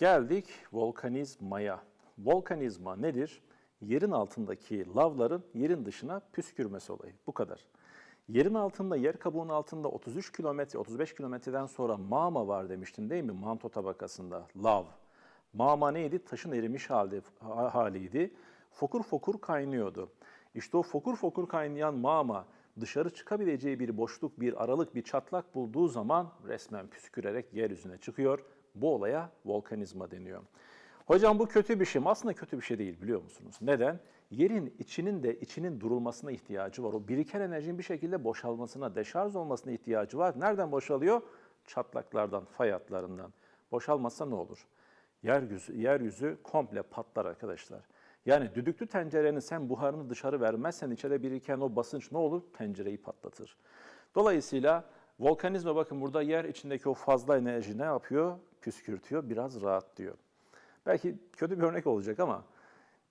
geldik volkanizmaya. Volkanizma nedir? Yerin altındaki lavların yerin dışına püskürmesi olayı. Bu kadar. Yerin altında, yer kabuğunun altında 33 kilometre, 35 kilometreden sonra mağma var demiştin değil mi? Manto tabakasında, lav. Mağma neydi? Taşın erimiş halde, ha- haliydi. Fokur fokur kaynıyordu. İşte o fokur fokur kaynayan mağma dışarı çıkabileceği bir boşluk, bir aralık, bir çatlak bulduğu zaman resmen püskürerek yeryüzüne çıkıyor. Bu olaya volkanizma deniyor. Hocam bu kötü bir şey mi? Aslında kötü bir şey değil biliyor musunuz? Neden? Yerin içinin de içinin durulmasına ihtiyacı var. O biriken enerjinin bir şekilde boşalmasına, deşarj olmasına ihtiyacı var. Nereden boşalıyor? Çatlaklardan, fay hatlarından. Boşalmasa ne olur? Yeryüzü, yeryüzü komple patlar arkadaşlar. Yani düdüklü tencerenin sen buharını dışarı vermezsen içeride biriken o basınç ne olur? Tencereyi patlatır. Dolayısıyla volkanizma bakın burada yer içindeki o fazla enerji ne yapıyor? Püskürtüyor, biraz rahatlıyor. Belki kötü bir örnek olacak ama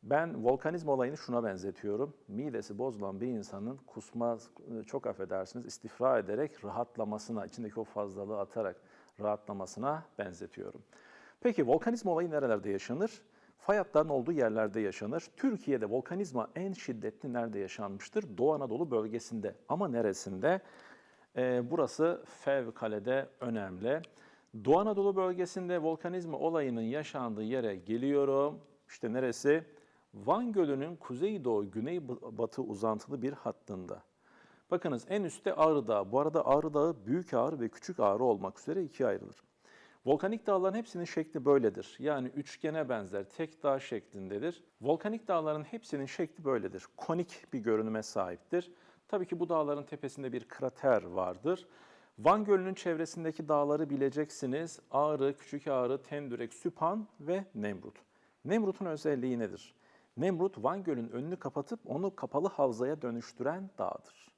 ben volkanizma olayını şuna benzetiyorum. Midesi bozulan bir insanın kusma, çok affedersiniz, istifra ederek rahatlamasına, içindeki o fazlalığı atarak rahatlamasına benzetiyorum. Peki volkanizma olayı nerelerde yaşanır? Fay olduğu yerlerde yaşanır. Türkiye'de volkanizma en şiddetli nerede yaşanmıştır? Doğu Anadolu bölgesinde. Ama neresinde? Ee, burası fevkalade önemli. Doğu Anadolu bölgesinde volkanizma olayının yaşandığı yere geliyorum. İşte neresi? Van Gölü'nün kuzeydoğu güneybatı uzantılı bir hattında. Bakınız en üstte Ağrı Dağı. Bu arada Ağrı Dağı Büyük Ağrı ve Küçük Ağrı olmak üzere ikiye ayrılır. Volkanik dağların hepsinin şekli böyledir. Yani üçgene benzer, tek dağ şeklindedir. Volkanik dağların hepsinin şekli böyledir. Konik bir görünüme sahiptir. Tabii ki bu dağların tepesinde bir krater vardır. Van Gölü'nün çevresindeki dağları bileceksiniz. Ağrı, Küçük Ağrı, Tendürek, Süphan ve Nemrut. Nemrut'un özelliği nedir? Nemrut Van Gölü'nün önünü kapatıp onu kapalı havzaya dönüştüren dağdır.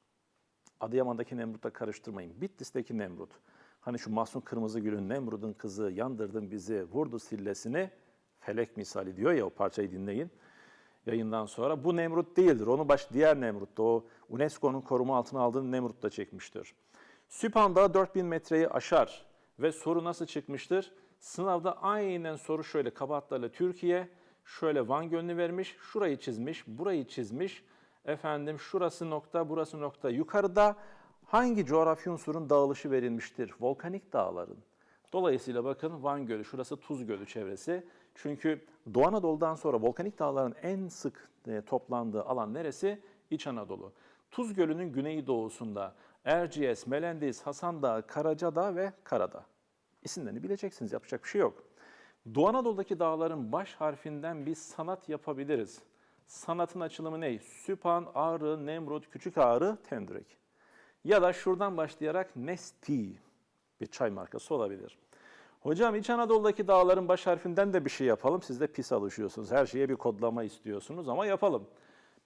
Adıyaman'daki Nemrut'la karıştırmayın. Bitlis'teki Nemrut. Hani şu Mahsun Kırmızıgül'ün Nemrut'un kızı yandırdın bizi vurdu sillesini felek misali diyor ya o parçayı dinleyin yayından sonra. Bu Nemrut değildir. Onu baş diğer Nemrut'ta o UNESCO'nun koruma altına aldığı Nemrut'ta çekmiştir. Süphan Dağı 4000 metreyi aşar ve soru nasıl çıkmıştır? Sınavda aynen soru şöyle kabahatlarla Türkiye şöyle Van Gölü'nü vermiş, şurayı çizmiş, burayı çizmiş. Efendim şurası nokta, burası nokta. Yukarıda hangi coğrafi unsurun dağılışı verilmiştir? Volkanik dağların. Dolayısıyla bakın Van Gölü, şurası Tuz Gölü çevresi. Çünkü Doğu Anadolu'dan sonra volkanik dağların en sık e, toplandığı alan neresi? İç Anadolu. Tuz Gölü'nün güneydoğusunda Erciyes, Melendiz, Hasan Dağı, Karacadağ ve Karadağ. İsimlerini bileceksiniz, yapacak bir şey yok. Doğu Anadolu'daki dağların baş harfinden bir sanat yapabiliriz. Sanatın açılımı ne? Süphan, Ağrı, Nemrut, Küçük Ağrı, Tendürek. Ya da şuradan başlayarak Nesti bir çay markası olabilir. Hocam İç Anadolu'daki dağların baş harfinden de bir şey yapalım. Siz de pis alışıyorsunuz. Her şeye bir kodlama istiyorsunuz ama yapalım.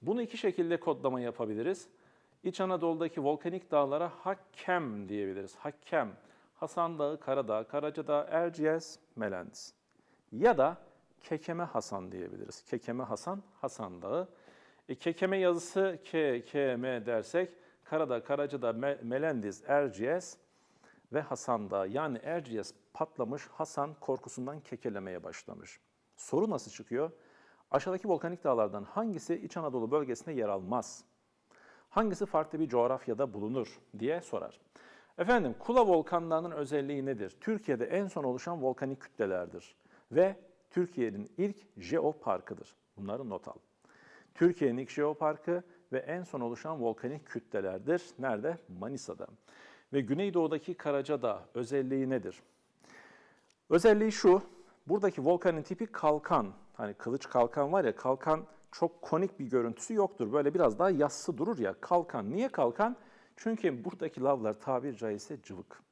Bunu iki şekilde kodlama yapabiliriz. İç Anadolu'daki volkanik dağlara Hakkem diyebiliriz. Hakkem. Hasan Dağı, Karadağ, Karacadağ, Erciyes, Melendiz. Ya da Kekeme Hasan diyebiliriz. Kekeme Hasan, Hasan Dağı. E, kekeme yazısı K, K, M dersek Karadağ, Karacadağ, Me- Melendiz, Erciyes ve Hasan Dağı. Yani Erciyes patlamış, Hasan korkusundan kekelemeye başlamış. Soru nasıl çıkıyor? Aşağıdaki volkanik dağlardan hangisi İç Anadolu bölgesinde yer almaz? Hangisi farklı bir coğrafyada bulunur diye sorar. Efendim Kula volkanlarının özelliği nedir? Türkiye'de en son oluşan volkanik kütlelerdir ve Türkiye'nin ilk jeoparkıdır. Bunları not al. Türkiye'nin ilk jeoparkı ve en son oluşan volkanik kütlelerdir. Nerede? Manisa'da. Ve Güneydoğu'daki Karacadağ özelliği nedir? Özelliği şu, buradaki volkanın tipi kalkan. Hani kılıç kalkan var ya, kalkan çok konik bir görüntüsü yoktur. Böyle biraz daha yassı durur ya, kalkan. Niye kalkan? Çünkü buradaki lavlar tabir caizse cıvık.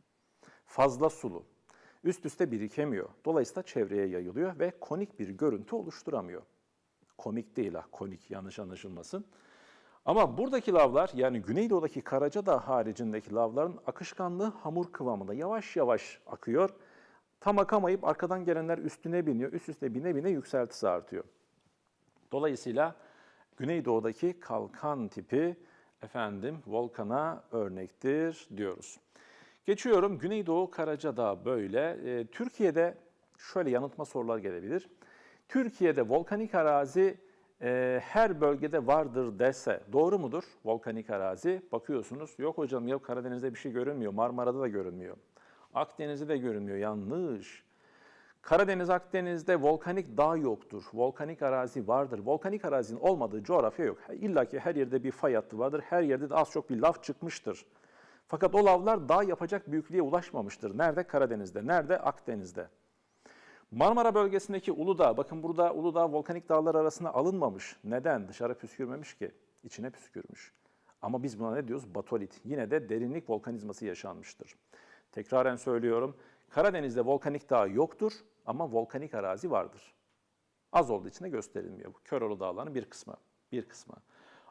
Fazla sulu. Üst üste birikemiyor. Dolayısıyla çevreye yayılıyor ve konik bir görüntü oluşturamıyor. Komik değil ha, konik yanlış anlaşılmasın. Ama buradaki lavlar yani Güneydoğu'daki Karacadağ haricindeki lavların akışkanlığı hamur kıvamında yavaş yavaş akıyor. Tam akamayıp arkadan gelenler üstüne biniyor. Üst üste bine bine yükseltisi artıyor. Dolayısıyla Güneydoğu'daki kalkan tipi efendim volkana örnektir diyoruz. Geçiyorum Güneydoğu Karacadağ böyle. Ee, Türkiye'de şöyle yanıltma sorular gelebilir. Türkiye'de volkanik arazi e, her bölgede vardır dese doğru mudur? Volkanik arazi bakıyorsunuz yok hocam ya Karadeniz'de bir şey görünmüyor, Marmara'da da görünmüyor. Akdeniz'de de görünmüyor. Yanlış. Karadeniz, Akdeniz'de volkanik dağ yoktur. Volkanik arazi vardır. Volkanik arazinin olmadığı coğrafya yok. İlla ki her yerde bir fay hattı vardır. Her yerde de az çok bir lav çıkmıştır. Fakat o lavlar dağ yapacak büyüklüğe ulaşmamıştır. Nerede? Karadeniz'de. Nerede? Akdeniz'de. Marmara bölgesindeki Uludağ, bakın burada Uludağ volkanik dağlar arasına alınmamış. Neden? Dışarı püskürmemiş ki. İçine püskürmüş. Ama biz buna ne diyoruz? Batolit. Yine de derinlik volkanizması yaşanmıştır. Tekraren söylüyorum. Karadeniz'de volkanik dağ yoktur ama volkanik arazi vardır. Az olduğu için de gösterilmiyor. Bu Köroğlu Dağları'nın bir kısmı. Bir kısmı.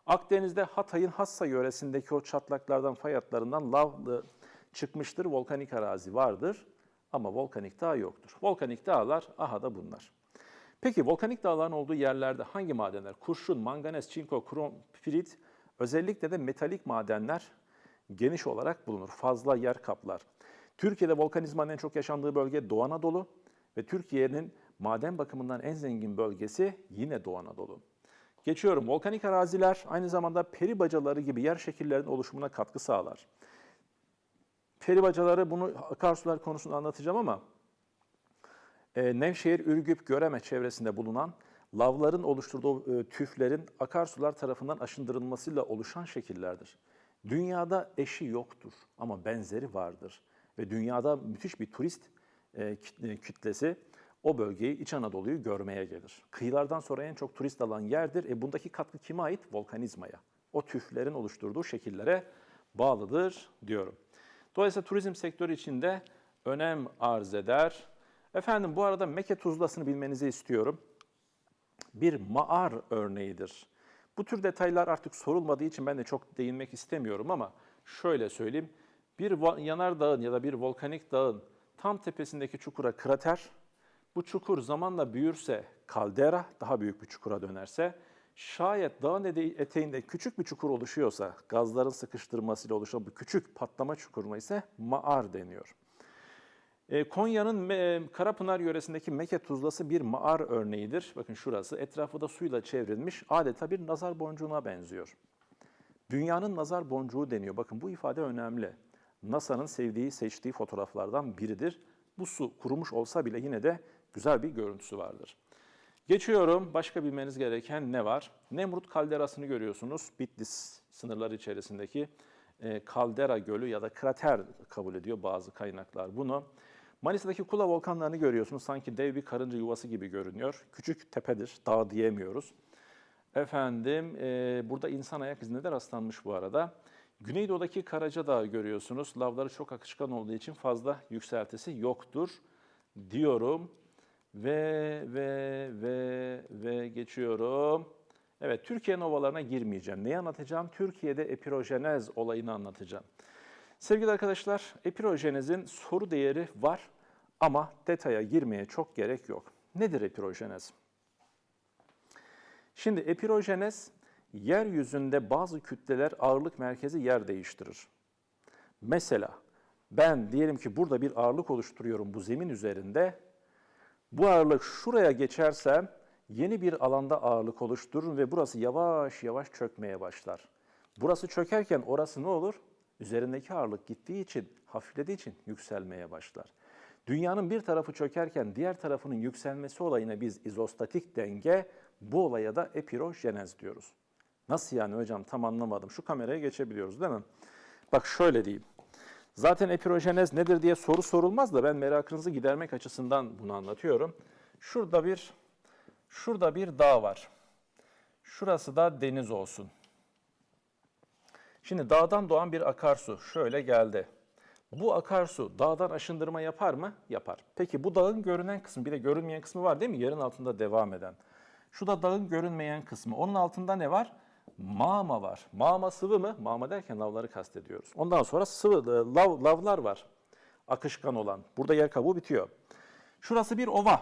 Akdeniz'de Hatay'ın Hassa yöresindeki o çatlaklardan, fay hatlarından lavlı çıkmıştır. Volkanik arazi vardır ama volkanik dağ yoktur. Volkanik dağlar aha da bunlar. Peki volkanik dağların olduğu yerlerde hangi madenler? Kurşun, manganez, çinko, krom, pirit, özellikle de metalik madenler geniş olarak bulunur. Fazla yer kaplar. Türkiye'de volkanizmanın en çok yaşandığı bölge Doğu Anadolu ve Türkiye'nin maden bakımından en zengin bölgesi yine Doğu Anadolu. Geçiyorum. Volkanik araziler aynı zamanda peri bacaları gibi yer şekillerinin oluşumuna katkı sağlar. Peri bacaları bunu akarsular konusunda anlatacağım ama e, Nevşehir, Ürgüp, Göreme çevresinde bulunan lavların oluşturduğu e, tüflerin akarsular tarafından aşındırılmasıyla oluşan şekillerdir. Dünyada eşi yoktur ama benzeri vardır ve dünyada müthiş bir turist e, e, kütlesi o bölgeyi İç Anadolu'yu görmeye gelir. Kıyılardan sonra en çok turist alan yerdir. E bundaki katkı kime ait? Volkanizmaya. O tüflerin oluşturduğu şekillere bağlıdır diyorum. Dolayısıyla turizm sektörü içinde önem arz eder. Efendim bu arada Meke Tuzlası'nı bilmenizi istiyorum. Bir mağar örneğidir. Bu tür detaylar artık sorulmadığı için ben de çok değinmek istemiyorum ama şöyle söyleyeyim. Bir yanardağın ya da bir volkanik dağın tam tepesindeki çukura krater, bu çukur zamanla büyürse kaldera, daha büyük bir çukura dönerse, şayet dağın eteğinde küçük bir çukur oluşuyorsa, gazların sıkıştırmasıyla oluşan bu küçük patlama çukuruna ise mağar deniyor. E, Konya'nın Karapınar yöresindeki Meke Tuzlası bir mağar örneğidir. Bakın şurası etrafı da suyla çevrilmiş adeta bir nazar boncuğuna benziyor. Dünyanın nazar boncuğu deniyor. Bakın bu ifade önemli. NASA'nın sevdiği, seçtiği fotoğraflardan biridir. Bu su kurumuş olsa bile yine de güzel bir görüntüsü vardır. Geçiyorum. Başka bilmeniz gereken ne var? Nemrut kalderasını görüyorsunuz. Bitlis sınırları içerisindeki e, kaldera gölü ya da krater kabul ediyor bazı kaynaklar bunu. Manisa'daki Kula volkanlarını görüyorsunuz. Sanki dev bir karınca yuvası gibi görünüyor. Küçük tepedir, dağ diyemiyoruz. Efendim, e, burada insan ayak izine de rastlanmış bu arada. Güneydoğu'daki Karaca Dağı görüyorsunuz. Lavları çok akışkan olduğu için fazla yükseltisi yoktur diyorum. Ve ve ve ve geçiyorum. Evet, Türkiye'nin ovalarına girmeyeceğim. Neyi anlatacağım? Türkiye'de epirojenez olayını anlatacağım. Sevgili arkadaşlar, epirojenezin soru değeri var ama detaya girmeye çok gerek yok. Nedir epirojenez? Şimdi epirojenez, yeryüzünde bazı kütleler ağırlık merkezi yer değiştirir. Mesela ben diyelim ki burada bir ağırlık oluşturuyorum bu zemin üzerinde. Bu ağırlık şuraya geçersem yeni bir alanda ağırlık oluşturur ve burası yavaş yavaş çökmeye başlar. Burası çökerken orası ne olur? Üzerindeki ağırlık gittiği için, hafiflediği için yükselmeye başlar. Dünyanın bir tarafı çökerken diğer tarafının yükselmesi olayına biz izostatik denge, bu olaya da epirojenez diyoruz. Nasıl yani hocam tam anlamadım. Şu kameraya geçebiliyoruz değil mi? Bak şöyle diyeyim. Zaten epirojenez nedir diye soru sorulmaz da ben merakınızı gidermek açısından bunu anlatıyorum. Şurada bir şurada bir dağ var. Şurası da deniz olsun. Şimdi dağdan doğan bir akarsu şöyle geldi. Bu akarsu dağdan aşındırma yapar mı? Yapar. Peki bu dağın görünen kısmı bir de görünmeyen kısmı var değil mi? Yerin altında devam eden. Şu da dağın görünmeyen kısmı. Onun altında ne var? Mağma var. Mağma sıvı mı? Mağma derken lavları kastediyoruz. Ondan sonra sıvı e, lav, lavlar var. Akışkan olan. Burada yer kabuğu bitiyor. Şurası bir ova.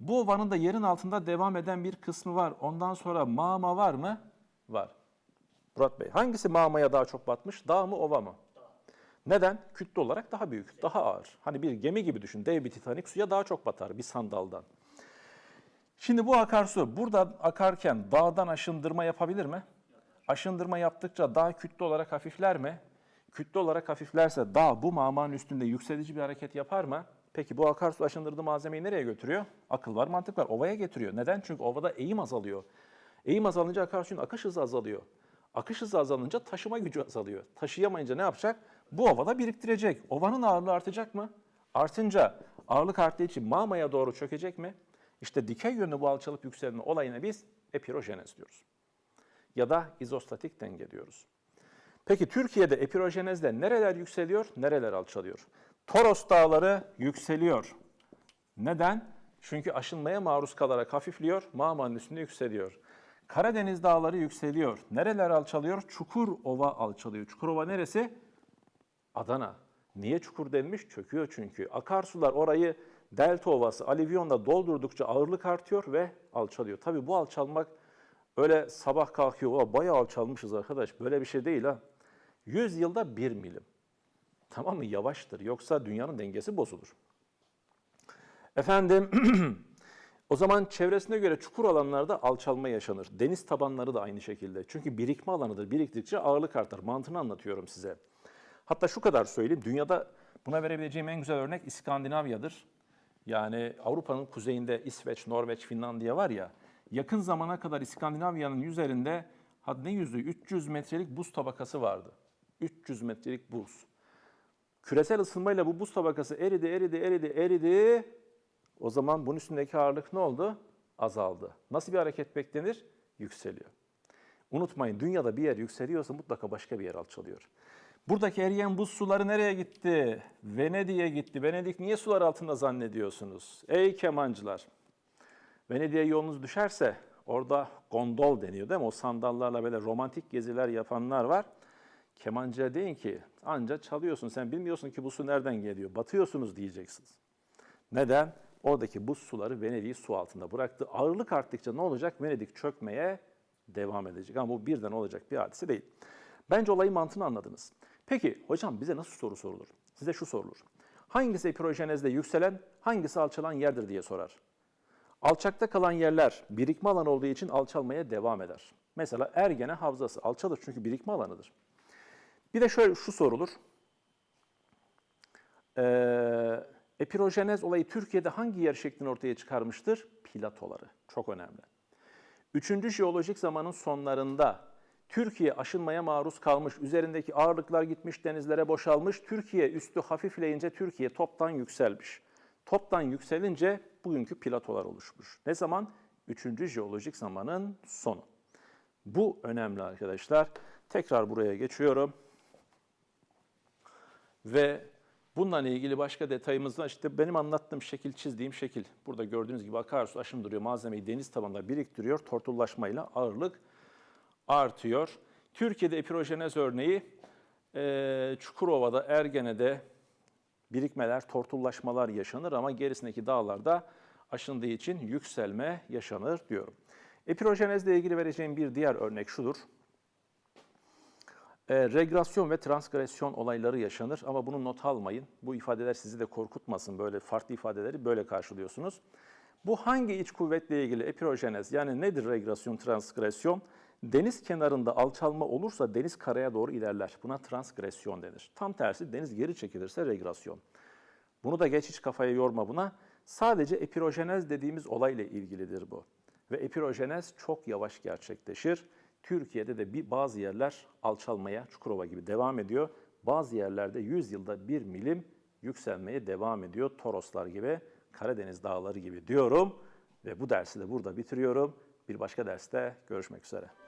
Bu ovanın da yerin altında devam eden bir kısmı var. Ondan sonra mağma var mı? Var. Murat Bey, hangisi mağmaya daha çok batmış? Dağ mı, ova mı? Neden? Kütle olarak daha büyük, daha ağır. Hani bir gemi gibi düşün. Dev bir Titanik suya daha çok batar bir sandaldan. Şimdi bu akarsu burada akarken dağdan aşındırma yapabilir mi? Aşındırma yaptıkça dağ kütle olarak hafifler mi? Kütle olarak hafiflerse dağ bu mağmanın üstünde yükselici bir hareket yapar mı? Peki bu akarsu aşındırdığı malzemeyi nereye götürüyor? Akıl var, mantık var. Ovaya getiriyor. Neden? Çünkü ovada eğim azalıyor. Eğim azalınca akarsuyun akış hızı azalıyor. Akış hızı azalınca taşıma gücü azalıyor. Taşıyamayınca ne yapacak? Bu ovada biriktirecek. Ovanın ağırlığı artacak mı? Artınca ağırlık arttığı için mağmaya doğru çökecek mi? İşte dikey yönlü bu alçalıp yükselme olayına biz epirojenez diyoruz. Ya da izostatik denge diyoruz. Peki Türkiye'de epirojenezde nereler yükseliyor, nereler alçalıyor? Toros dağları yükseliyor. Neden? Çünkü aşınmaya maruz kalarak hafifliyor, mağmanın üstünde yükseliyor. Karadeniz dağları yükseliyor. Nereler alçalıyor? Çukurova alçalıyor. Çukurova neresi? Adana. Niye çukur denmiş? Çöküyor çünkü. Akarsular orayı delta ovası, alivyonla doldurdukça ağırlık artıyor ve alçalıyor. Tabii bu alçalmak öyle sabah kalkıyor, o bayağı alçalmışız arkadaş. Böyle bir şey değil ha. 100 yılda 1 milim. Tamam mı? Yavaştır. Yoksa dünyanın dengesi bozulur. Efendim, o zaman çevresine göre çukur alanlarda alçalma yaşanır. Deniz tabanları da aynı şekilde. Çünkü birikme alanıdır. Biriktikçe ağırlık artar. Mantığını anlatıyorum size. Hatta şu kadar söyleyeyim. Dünyada buna verebileceğim en güzel örnek İskandinavya'dır. Yani Avrupa'nın kuzeyinde İsveç, Norveç, Finlandiya var ya. Yakın zamana kadar İskandinavya'nın üzerinde ne yüzü 300 metrelik buz tabakası vardı. 300 metrelik buz. Küresel ısınmayla bu buz tabakası eridi, eridi, eridi, eridi. O zaman bunun üstündeki ağırlık ne oldu? Azaldı. Nasıl bir hareket beklenir? Yükseliyor. Unutmayın dünyada bir yer yükseliyorsa mutlaka başka bir yer alçalıyor. Buradaki eriyen buz suları nereye gitti? Venedik'e gitti. Venedik niye sular altında zannediyorsunuz? Ey kemancılar! Venedik'e yolunuz düşerse orada gondol deniyor değil mi? O sandallarla böyle romantik geziler yapanlar var. Kemancıya deyin ki anca çalıyorsun sen bilmiyorsun ki bu su nereden geliyor. Batıyorsunuz diyeceksiniz. Neden? Oradaki buz suları Venedik'i su altında bıraktı. Ağırlık arttıkça ne olacak? Venedik çökmeye devam edecek. Ama bu birden olacak bir hadise değil. Bence olayın mantığını anladınız. Peki hocam bize nasıl soru sorulur? Size şu sorulur. Hangisi epirojenezde yükselen, hangisi alçalan yerdir diye sorar. Alçakta kalan yerler birikme alanı olduğu için alçalmaya devam eder. Mesela Ergene Havzası alçalır çünkü birikme alanıdır. Bir de şöyle şu sorulur. Ee, epirojenez olayı Türkiye'de hangi yer şeklini ortaya çıkarmıştır? Platoları. Çok önemli. Üçüncü jeolojik zamanın sonlarında Türkiye aşınmaya maruz kalmış, üzerindeki ağırlıklar gitmiş, denizlere boşalmış. Türkiye üstü hafifleyince Türkiye toptan yükselmiş. Toptan yükselince bugünkü platolar oluşmuş. Ne zaman? Üçüncü jeolojik zamanın sonu. Bu önemli arkadaşlar. Tekrar buraya geçiyorum. Ve bununla ilgili başka detayımız var. İşte benim anlattığım şekil, çizdiğim şekil. Burada gördüğünüz gibi akarsu aşındırıyor, malzemeyi deniz tabanında biriktiriyor. Tortullaşmayla ağırlık artıyor. Türkiye'de epirojenez örneği e, Çukurova'da, Ergene'de birikmeler, tortullaşmalar yaşanır ama gerisindeki dağlarda aşındığı için yükselme yaşanır diyorum. Epirojenezle ilgili vereceğim bir diğer örnek şudur. E, regresyon ve transgresyon olayları yaşanır ama bunu not almayın. Bu ifadeler sizi de korkutmasın. Böyle farklı ifadeleri böyle karşılıyorsunuz. Bu hangi iç kuvvetle ilgili epirojenez yani nedir regresyon, transgresyon? Deniz kenarında alçalma olursa deniz karaya doğru ilerler. Buna transgresyon denir. Tam tersi deniz geri çekilirse regresyon. Bunu da geç hiç kafaya yorma buna. Sadece epirojenez dediğimiz olayla ilgilidir bu. Ve epirojenez çok yavaş gerçekleşir. Türkiye'de de bir bazı yerler alçalmaya, Çukurova gibi devam ediyor. Bazı yerlerde 100 yılda 1 milim yükselmeye devam ediyor. Toroslar gibi, Karadeniz dağları gibi diyorum. Ve bu dersi de burada bitiriyorum. Bir başka derste görüşmek üzere.